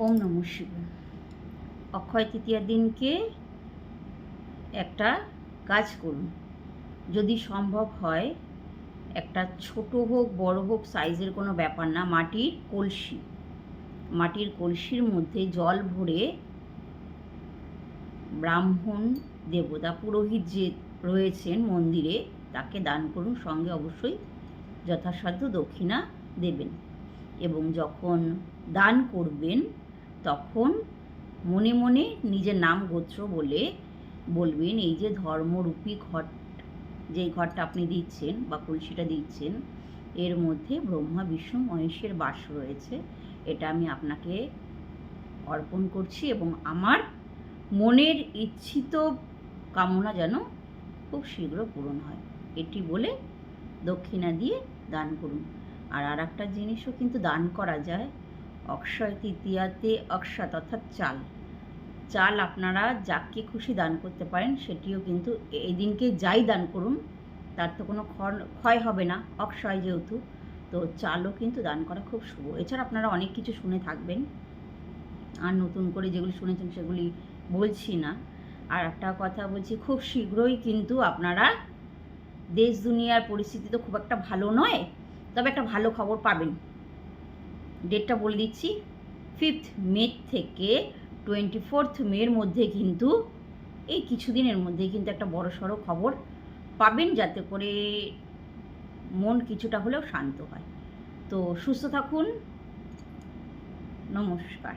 ওম নম শিব অক্ষয় তৃতীয়ার দিনকে একটা কাজ করুন। যদি সম্ভব হয়, একটা ছোট হোক, বড় হোক, সাইজের কোনো ব্যাপার না, মাটির কলসি। মাটির কলসির মধ্যে জল ভরে ব্রাহ্মণ দেবতা পুরোহিত যে রয়েছেন মন্দিরে, তাকে দান করুন, সঙ্গে অবশ্যই যথাসাধ্য দক্ষিণা দেবেন। এবং যখন দান করবেন তখন মনে মনে নিজের নাম গোত্র বলে বলবেন, এই যে ধর্মরূপী ঘট, যেই ঘরটা আপনি দিচ্ছেন বা কলসিটা দিচ্ছেন, এর মধ্যে ব্রহ্মা, বিষ্ণু, মহেশের বাস রয়েছে। এটা আমি আপনাকে অর্পণ করছি এবং আমার মনের ইচ্ছিত কামনা যেন খুব শীঘ্র পূরণ হয়। এটি বলে দক্ষিণা দিয়ে দান করুন। আর আর একটা জিনিসও কিন্তু দান করা যায়। অক্ষয় তৃতীয়াতে অক্ষাত অর্থাৎ চাল। চাল আপনারা যাকে খুশি দান করতে পারেন, সেটিও কিন্তু এই দিনকে যাই দান করুন, তার তো কোনো ক্ষয় হবে না, অক্ষয় যেহেতু, তো চালও কিন্তু দান করা খুব শুভ। এছাড়া আপনারা অনেক কিছু শুনে থাকবেন। আর নতুন করে যেগুলি শুনেছেন, সেগুলি বলছি না। আর একটা কথা বলছি, খুব শীঘ্রই কিন্তু আপনারা দেশ দুনিয়ার পরিস্থিতি তো খুব একটা ভালো নয়, তবে একটা ভালো খবর পাবেন। ডেটটা বলে দিচ্ছি। ফিফথ মে থেকে টোয়েন্টি ফোর্থ মের মধ্যে কিন্তু, এই কিছুদিনের মধ্যে কিন্তু একটা বড় সড়ো খবর পাবেন যাতে করে মন কিছুটা হলেও শান্ত হয়। তো সুস্থ থাকুন। নমস্কার।